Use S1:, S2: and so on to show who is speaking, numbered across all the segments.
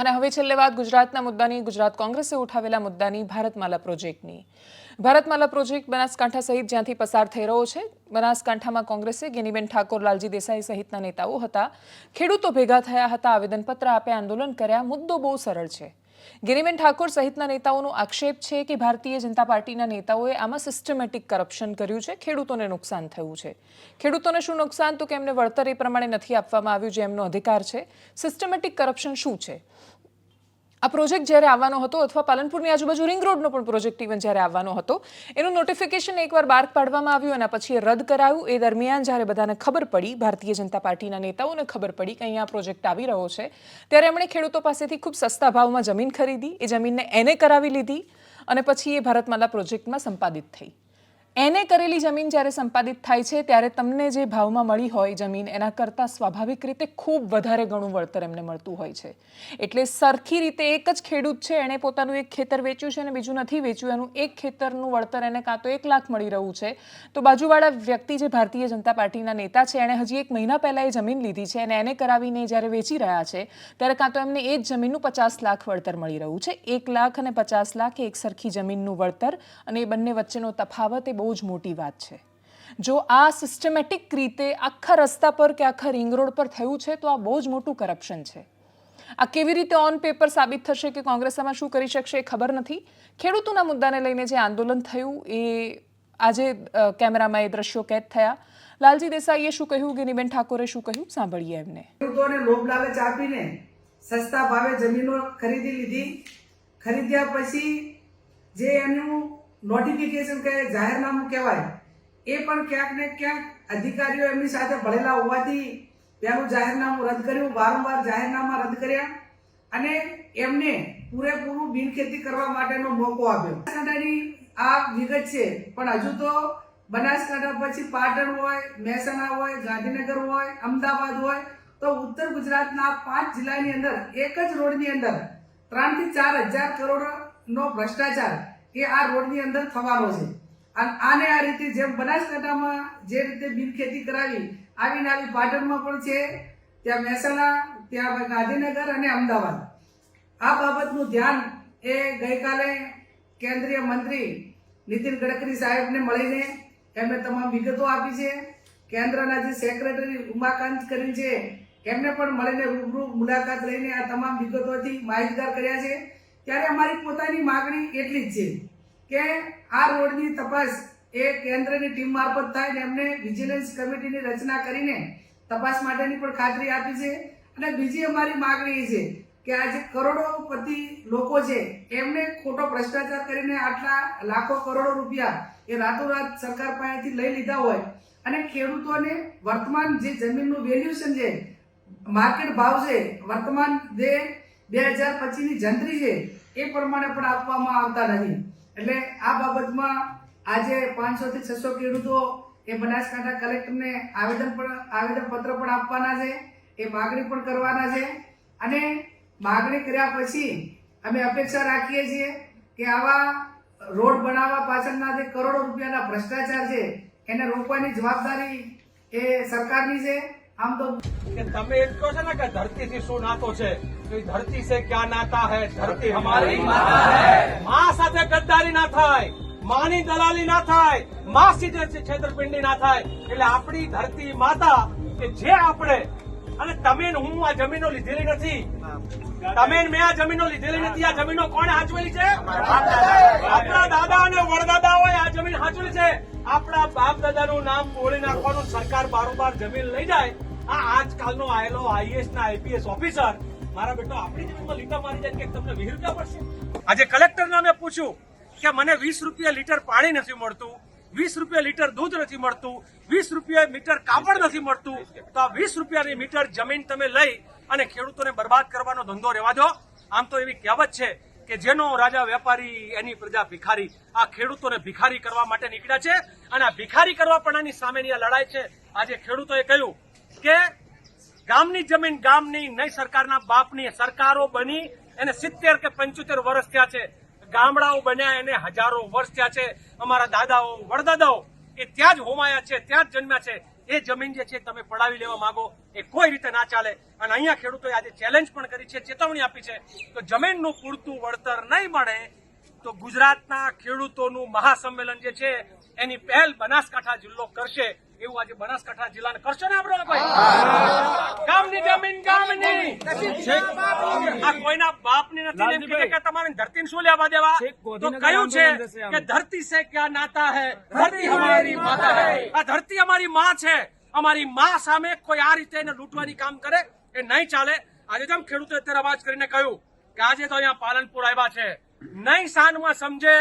S1: અને હવે છેલ્લે વાત ગુજરાતના મુદ્દાની. ગુજરાત કોંગ્રેસે ઉઠાવેલા મુદ્દાની ભારતમાલા પ્રોજેક્ટની. ભારતમાલા પ્રોજેક્ટ બનાસકાંઠા સહિત જ્યાંથી પસાર થઈ રહ્યો છે, બનાસકાંઠામાં કોંગ્રેસે ગેનીબેન ઠાકોર, લાલજી દેસાઈ સહિતના નેતાઓ હતા. ખેડૂતો ભેગા થયા હતા, આવેદનપત્ર આપે આંદોલન કર્યા. મુદ્દો બહુ સરળ છે. ગિરિબેન ઠાકોર સહિતના નેતાઓનો આક્ષેપ છે કે ભારતીય જનતા પાર્ટીના નેતાઓએ આમાં સિસ્ટમેટિક કરપ્શન કર્યું છે, ખેડૂતોને નુકસાન થયું છે. ખેડૂતોને શું નુકસાન? તો કે એમને વળતર એ પ્રમાણે નથી આપવામાં આવ્યું, જે એમનો અધિકાર છે. સિસ્ટમેટિક કરપ્શન શું છે? આ પ્રોજેક્ટ જ્યારે આવવાનો હતો અથવા પાલનપુરની આજુબાજુ રિંગ રોડનો પણ પ્રોજેક્ટ ઇવન જ્યારે આવવાનો હતો, એનું નોટિફિકેશન એકવાર બહાર પાડવામાં આવ્યું અને પછી રદ કરાયું. એ દરમિયાન જ્યારે બધાને ખબર પડી, ભારતીય જનતા પાર્ટીના નેતાઓને ખબર પડી કે અહીંયા પ્રોજેક્ટ આવી રહ્યો છે, ત્યારે એમણે ખેડૂતો પાસેથી ખૂબ સસ્તા ભાવમાં જમીન ખરીદી, એ જમીનને એને કરાવી લીધી અને પછી એ ભારતમાલા પ્રોજેક્ટમાં સંપાદિત થઈ. એને કરેલી જમીન જ્યારે સંપાદિત થાય છે, ત્યારે તમને જે ભાવમાં મળી હોય જમીન, એના કરતાં સ્વાભાવિક રીતે ખૂબ વધારે ઘણું વળતર એમને મળતું હોય છે. એટલે સરખી રીતે એક જ ખેડૂત છે, એણે પોતાનું એક ખેતર વેચ્યું છે અને બીજું નથી વેચ્યું. એનું એક ખેતરનું વળતર એને કાં તો એક લાખ મળી રહ્યું છે. તો બાજુવાળા વ્યક્તિ જે ભારતીય જનતા પાર્ટીના નેતા છે, એણે હજી એક મહિના પહેલાં એ જમીન લીધી છે અને એને કરાવીને જ્યારે વેચી રહ્યા છે, ત્યારે કાં તો એમને એ જ જમીનનું પચાસ લાખ વળતર મળી રહ્યું છે. એક લાખ અને પચાસ લાખ એક સરખી જમીનનું વળતર અને એ બંને વચ્ચેનો તફાવત, એ બહુ જ મોટી વાત છે. જો આ સિસ્ટમેટિક રીતે આખા રસ્તા પર કે આખા રિંગ રોડ પર થયું છે, તો આ બહુ જ મોટું કરપ્શન છે. આ કેવી રીતે ઓન પેપર સાબિત થશે કે કોંગ્રેસ આમાં શું કરી શકશે એ ખબર નથી. ખેડૂતોના મુદ્દાને લઈને જે આંદોલન થયું એ આજે કેમેરામાં એ દ્રશ્યો કેદ થયા. લાલજી દેસાઈએ શું કહ્યું? ગિનીબેન ઠાકોરે શું કહ્યું? સાંભળીએ એમને.
S2: ખેડૂતોને લોભ લાલચ આપીને સસ્તા ભાવે જમીનો ખરીદી લીધી. ખરીદ્યા પછી જે એનું નોટિફિકેશન કહે જાહેરનામું કહેવાય, એ પણ ક્યાંક ને ક્યાંક અધિકારીઓ એમની સાથે ભળેલા હોવાથી તેનું જાહેરનામું રદ કર્યું, વારંવાર જાહેરનામા રદ કર્યા અને એમને પૂરેપૂરું બિનખેતી કરવા માટેનો મોકો આપ્યો. બનાસકાંઠાની આ વિગત છે, પણ હજુ તો બનાસકાંઠા પછી પાટણ હોય, મહેસાણા હોય, ગાંધીનગર હોય, અમદાવાદ હોય, તો ઉત્તર ગુજરાતના પાંચ જિલ્લાની અંદર એક જ રોડની અંદર ત્રણથી ચાર હજાર કરોડનો ભ્રષ્ટાચાર એ આ રોડની અંદર થવાનો છે. અને આને આ રીતે જેમ બનાસકાંઠામાં જે રીતે બિનખેતી કરાવી, આવીને આવી પાટણમાં પણ છે, ત્યાં મહેસાણા, ત્યાં ગાંધીનગર અને અમદાવાદ. આ બાબતનું ધ્યાન એ ગઈકાલે કેન્દ્રીય મંત્રી નીતિન ગડકરી સાહેબને મળીને એમને તમામ વિગતો આપી છે. કેન્દ્રના જે સેક્રેટરી ઉમાકાંત કરીને છે, એમને પણ મળીને રૂબરૂ મુલાકાત લઈને આ તમામ વિગતોથી માહિતગાર કર્યા છે. ત્યારે અમારી પોતાની માગણી એટલી જ છે કે આ રોડની તપાસ એ કેન્દ્રની ટીમ મારફત થાય ને એમને વિજિલન્સ કમિટીની રચના કરીને તપાસ માટેની પણ ખાતરી આપી છે. અને બીજી અમારી માગણી એ છે કે આ જે કરોડોપતિ લોકો છે, એમને ખોટો ભ્રષ્ટાચાર કરીને આટલા લાખો કરોડો રૂપિયા એ રાતોરાત સરકાર પાસેથી લઈ લીધા હોય અને ખેડૂતોને વર્તમાન જે જમીનનું વેલ્યુએશન છે માર્કેટ ભાવ છે, વર્તમાન જે બે હજાર પચીસની જંત્રી છે, એ પ્રમાણે પણ આપવામાં આવતા નથી. એટલે આ બાબતમાં આજે પાંચસો થી છસો ખેડૂતો એ બનાસકાંઠા કલેક્ટરને આવેદન પણ, આવેદનપત્ર પણ આપવાના છે, એ માગણી પણ કરવાના છે. અને માગણી કર્યા પછી અમે અપેક્ષા રાખીએ છીએ કે આવા રોડ બનાવવા પાછળના જે કરોડો રૂપિયાના ભ્રષ્ટાચાર છે, એને રોકવાની જવાબદારી એ સરકારની છે. આમ તો
S3: કે તમે એમ કહો છો ને કે ધરતીથી શું નાતો છે ધરતી સે ક્યાં નાતા હે? ધરતી હમારી માં સાથે ગદ્દારી ના થાય, માની દલાલી ના થાય, માં સીધે છેતરપિંડી ના થાય. એટલે આપણી ધરતી માતા કે જે આપણે, અને તમે હું આ જમીનો લીધેલી નથી. તમે ને મેં આ જમીનો લીધેલી નથી, આ જમીનો કોણે હાચવેલી છે? આપણા દાદા અને વડદાદાઓએ આ જમીન હાચવેલી છે. આપણા બાપ દાદાનું નામ બોલી નાખવાનું સરકાર બારોબાર જમીન લઈ જાય આ આજકાલનો આયેલો આઈએસ ના આઈપીએસ ઓફિસર. મારા બેટો, આપણી જમીનમાં લીટા મારી જાય કે તમને વીસ રૂપિયા પડશે? આજે કલેક્ટરને મેં પૂછ્યું કે મને વીસ રૂપિયા લીટર પાણી નથી મળતું, વીસ રૂપિયા લીટર દૂધ નથી મળતું, વીસ રૂપિયા મીટર કાપડ નથી મળતું. તો આ વીસ રૂપિયાની મીટર જમીન તમે લઈ અને ખેડૂતોને બરબાદ કરવાનો ધંધો રહેવા દો. આમ તો એવી કહેવત છે કે જેનો રાજા વેપારી એની પ્રજા ભિખારી. આ ખેડૂતોને ભિખારી કરવા માટે નીકળ્યા છે અને આ ભિખારી કરવા પણ આની સામેની આ લડાઈ છે. આજે ખેડૂતોએ કહ્યું કે ગામની જમીન ગામની નહીં, સરકારના બાપની, સરકારો બની એને સિત્તેર કે પંચોતેર વર્ષ થયા છે. ગામડાઓ બન્યા એને હજારો વર્ષ થયા છે. અમારા દાદાઓ, વડદાદાઓ એ ત્યાં જ હોમાયા છે, ત્યાં જ જન્મ્યા છે. એ જમીન જે છે તમે પડાવી લેવા માંગો એ કોઈ રીતે ના ચાલે. અને અહીંયા ખેડૂતોએ આજે ચેલેન્જ પણ કરી છે, ચેતવણી આપી છે તો જમીનનું પૂરતું વળતર નહીં મળે તો ગુજરાતના ખેડૂતોનું મહાસંમેલન જે છે એની પહેલ બનાસકાંઠા જિલ્લો કરશે. એવું આજે બનાસકાંઠા જિલ્લાને કરશો ને આપણે લોકો? ગામની જમીન ગામની. આ કોઈના બાપની નથી કે તમારે ધરતીને શું લેવા દેવા? તો કયું છે કે ધરતી સે ક્યાં નાતા હૈ? ધરતી હમારી માતા હૈ. આ ધરતી અમારી માં છે. અમારી માં સામે કોઈ આ રીતે એને લૂંટવાની કામ કરે એ નહીં ચાલે. આજે જેમ ખેડૂતો અત્યારે અવાજ કરીને કહ્યું કે આજે તો અહીંયા પાલનપુર આવ્યા છે. નહીં સાનમાં સમજે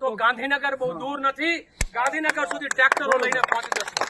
S3: તો ગાંધીનગર બહુ દૂર નથી. ગાંધીનગર સુધી ટ્રેક્ટરો લઈને પહોંચી જશે.